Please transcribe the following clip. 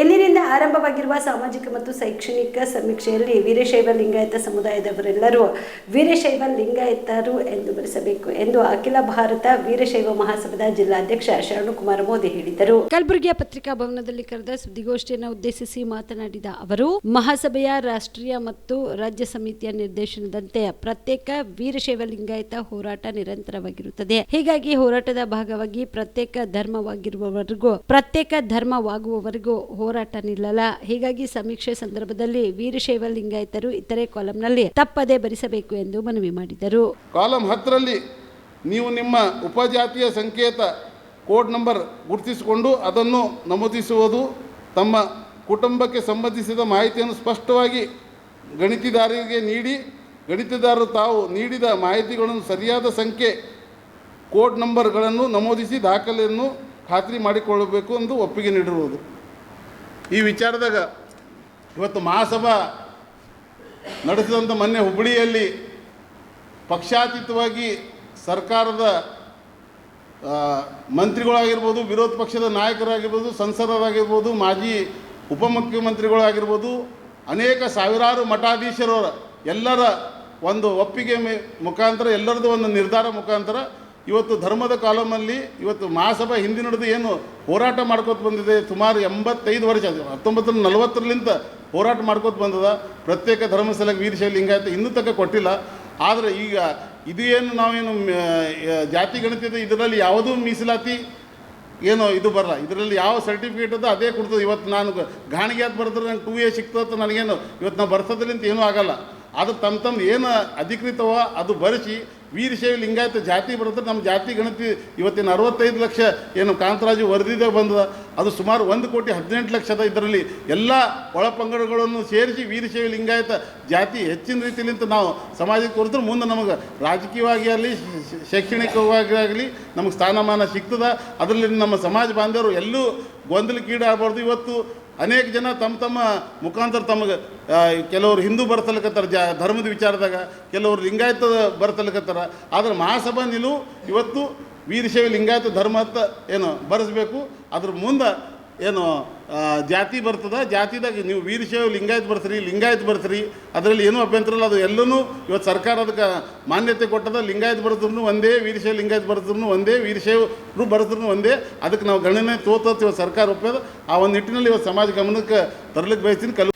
ಇಂದಿನಿಂದ ಆರಂಭವಾಗಿರುವ ಸಾಮಾಜಿಕ ಮತ್ತು ಶೈಕ್ಷಣಿಕ ಸಮೀಕ್ಷೆಯಲ್ಲಿ ವೀರಶೈವ ಲಿಂಗಾಯತ ಸಮುದಾಯದವರೆಲ್ಲರೂ ವೀರಶೈವ ಲಿಂಗಾಯತರು ಎಂದು ಬರೆಸಬೇಕು ಎಂದು ಅಖಿಲ ಭಾರತ ವೀರಶೈವ ಮಹಾಸಭಾದ ಜಿಲ್ಲಾಧ್ಯಕ್ಷ ಶರಣಕುಮಾರ ಮೋದಿ ಹೇಳಿದರು. ಕಲಬುರಗಿಯ ಪತ್ರಿಕಾ ಭವನದಲ್ಲಿ ಕರೆದ ಸುದ್ದಿಗೋಷ್ಠಿಯನ್ನು ಉದ್ದೇಶಿಸಿ ಮಾತನಾಡಿದ ಅವರು, ಮಹಾಸಭೆಯ ರಾಷ್ಟ್ರೀಯ ಮತ್ತು ರಾಜ್ಯ ಸಮಿತಿಯ ನಿರ್ದೇಶನದಂತೆ ಪ್ರತ್ಯೇಕ ವೀರಶೈವ ಲಿಂಗಾಯತ ಹೋರಾಟ ನಿರಂತರವಾಗಿರುತ್ತದೆ. ಹೀಗಾಗಿ ಹೋರಾಟದ ಭಾಗವಾಗಿ ಪ್ರತ್ಯೇಕ ಧರ್ಮವಾಗಿರುವವರೆಗೂ, ಪ್ರತ್ಯೇಕ ಧರ್ಮವಾಗುವವರೆಗೂ ಹೋರಾಟ ನಿಲ್ಲಲ್ಲ ಹೀಗಾಗಿ ಸಮೀಕ್ಷೆ ಸಂದರ್ಭದಲ್ಲಿ ವೀರಶೈವ ಲಿಂಗಾಯತರು ಇತರೆ ಕಾಲಂನಲ್ಲಿ ತಪ್ಪದೆ ಭರಿಸಬೇಕು ಎಂದು ಮನವಿ ಮಾಡಿದರು. ಕಾಲಂ ಹತ್ತರಲ್ಲಿ ನೀವು ನಿಮ್ಮ ಉಪಜಾತಿಯ ಸಂಕೇತ ಕೋಡ್ ನಂಬರ್ ಗುರುತಿಸಿಕೊಂಡು ಅದನ್ನು ನಮೂದಿಸುವುದು ತಮ್ಮ ಕುಟುಂಬಕ್ಕೆ ಸಂಬಂಧಿಸಿದ ಮಾಹಿತಿಯನ್ನು ಸ್ಪಷ್ಟವಾಗಿ ಗಣಿತದಾರರಿಗೆ ನೀಡಿ ಗಣಿತದಾರರು ತಾವು ನೀಡಿದ ಮಾಹಿತಿಗಳನ್ನು ಸರಿಯಾದ ಸಂಖ್ಯೆ ಕೋಡ್ ನಂಬರ್ಗಳನ್ನು ನಮೂದಿಸಿ ದಾಖಲೆಯನ್ನು ಖಾತ್ರಿ ಮಾಡಿಕೊಳ್ಳಬೇಕು ಎಂದು ಒಪ್ಪಿಗೆ ನೀಡಿರುವುದು. ಈ ವಿಚಾರದಾಗ ಇವತ್ತು ಮಹಾಸಭಾ ನಡೆಸಿದಂಥ ಮೊನ್ನೆ ಹುಬ್ಬಳ್ಳಿಯಲ್ಲಿ ಪಕ್ಷಾತೀತವಾಗಿ ಸರ್ಕಾರದ ಮಂತ್ರಿಗಳಾಗಿರ್ಬೋದು, ವಿರೋಧ ಪಕ್ಷದ ನಾಯಕರಾಗಿರ್ಬೋದು, ಸಂಸದರಾಗಿರ್ಬೋದು, ಮಾಜಿ ಉಪಮುಖ್ಯಮಂತ್ರಿಗಳಾಗಿರ್ಬೋದು, ಅನೇಕ ಸಾವಿರಾರು ಮಠಾಧೀಶರವರ ಎಲ್ಲರ ಒಂದು ಒಪ್ಪಿಗೆ ಮುಖಾಂತರ ಎಲ್ಲರದ್ದು ಒಂದು ನಿರ್ಧಾರ ಮುಖಾಂತರ ಇವತ್ತು ಧರ್ಮದ ಕಾಲಮಲ್ಲಿ ಇವತ್ತು ಮಹಾಸಭಾ ಹಿಂದಿನದು ಏನು ಹೋರಾಟ ಮಾಡ್ಕೋತ ಬಂದಿದೆ ಸುಮಾರು ಎಂಬತ್ತೈದು ವರ್ಷ ಹತ್ತೊಂಬತ್ತು ನೂರ ನಲವತ್ತರಲಿಂದ ಹೋರಾಟ ಮಾಡ್ಕೋತ ಬಂದದ. ಪ್ರತ್ಯೇಕ ಧರ್ಮಸ್ಥಳ ವೀರಶೈಲಿ ಲಿಂಗಾಯತ ಇನ್ನೂ ತಕ್ಕ ಕೊಟ್ಟಿಲ್ಲ. ಆದರೆ ಈಗ ಇದು ಏನು ನಾವೇನು ಜಾತಿ ಗಣಿತದ ಇದರಲ್ಲಿ ಯಾವುದೂ ಮೀಸಲಾತಿ ಏನೋ ಇದು ಬರಲ್ಲ. ಇದರಲ್ಲಿ ಯಾವ ಸರ್ಟಿಫಿಕೇಟ್ ಅದು ಅದೇ ಕೊಡ್ತದೆ. ಇವತ್ತು ನಾನು ಗಾಣಿಗೆ ಅದು ಬರೆದ್ರೆ ನಂಗೆ ಟೂ ಎ ಸಿಗ್ತದೆ ನನಗೇನು, ಇವತ್ತು ನಾವು ಬರ್ಸೋದ್ರಿಂದ ಏನೂ ಆಗಲ್ಲ. ಅದು ತಮ್ಮ ತಮ್ಮ ಏನು ಅಧಿಕೃತವ ಅದು ಬರೆಸಿ ವೀರಶೈವ ಲಿಂಗಾಯತ ಜಾತಿ ಬರುತ್ತೆ, ನಮ್ಮ ಜಾತಿ ಗಣತಿ ಇವತ್ತಿನ ಅರವತ್ತೈದು ಲಕ್ಷ ಏನು ಕಾಂತರಾಜು ವರದಿದಾಗ ಬಂದದ. ಅದು ಸುಮಾರು ಒಂದು ಕೋಟಿ ಹದಿನೆಂಟು ಲಕ್ಷದ ಇದರಲ್ಲಿ ಎಲ್ಲ ಒಳಪಂಗಡಗಳನ್ನು ಸೇರಿಸಿ ವೀರಶೈವ ಲಿಂಗಾಯತ ಜಾತಿ ಹೆಚ್ಚಿನ ರೀತಿಯಲ್ಲಿಂತ ನಾವು ಸಮಾಜಕ್ಕೆ ಕೊಡ್ತಾರೆ ಮುಂದೆ ನಮಗೆ ರಾಜಕೀಯವಾಗಿ ಆಗಲಿ ಶೈಕ್ಷಣಿಕವಾಗಿ ಆಗಲಿ ನಮಗೆ ಸ್ಥಾನಮಾನ ಸಿಗ್ತದ. ಅದರಲ್ಲಿ ನಮ್ಮ ಸಮಾಜ ಬಾಂಧವರು ಎಲ್ಲೂ ಗೊಂದಲಕ್ಕೀಡಾಗಬಾರ್ದು. ಇವತ್ತು ಅನೇಕ ಜನ ತಮ್ಮ ತಮ್ಮ ಮುಖಾಂತರ ತಮಗೆ ಕೆಲವರು ಹಿಂದೂ ಬರ್ತಲಕತ್ತಾರ ಜಾ, ಧರ್ಮದ ವಿಚಾರದಾಗ ಕೆಲವರು ಲಿಂಗಾಯತ ಬರ್ತಲಕತ್ತಾರ. ಆದರೆ ಮಹಾಸಭಾ ನಿಲುವು ಇವತ್ತು ವೀರಶೈವ ಲಿಂಗಾಯತ ಧರ್ಮ ಅಂತ ಏನು, ಬರೆಸ್ಬೇಕು. ಅದ್ರ ಮುಂದೆ ಏನು ಜಾತಿ ಬರ್ತದ? ಜಾತಿದಾಗ ನೀವು ವೀರಶೈವ ಲಿಂಗಾಯತ್ ಬರ್ತೀರಿ ಲಿಂಗಾಯತ್ ಬರ್ತೀರಿ. ಅದರಲ್ಲಿ ಏನೂ ಅಭ್ಯಂತರ ಇಲ್ಲ. ಅದು ಎಲ್ಲನೂ ಇವತ್ತು ಸರ್ಕಾರ ಅದಕ್ಕೆ ಮಾನ್ಯತೆ ಕೊಟ್ಟದ. ಲಿಂಗಾಯತ್ ಬರೆದ್ರು ಒಂದೇ, ವೀರಶೈವ ಲಿಂಗಾಯತ್ ಬರೆದ್ರು ಒಂದೇ ವೀರಶೈವರು ಬರೆದ್ರು ಒಂದೇ. ಅದಕ್ಕೆ ನಾವು ಗಣನೆ ತೋತ ಇವತ್ತು ಸರ್ಕಾರ ಒಪ್ಪದ ಆ ಒಂದು ನಿಟ್ಟಿನಲ್ಲಿ ಇವತ್ತು ಸಮಾಜ ಗಮನಕ್ಕೆ ತರಲಿಕ್ಕೆ ಬಯಸ್ತೀನಿ. ಕಲ್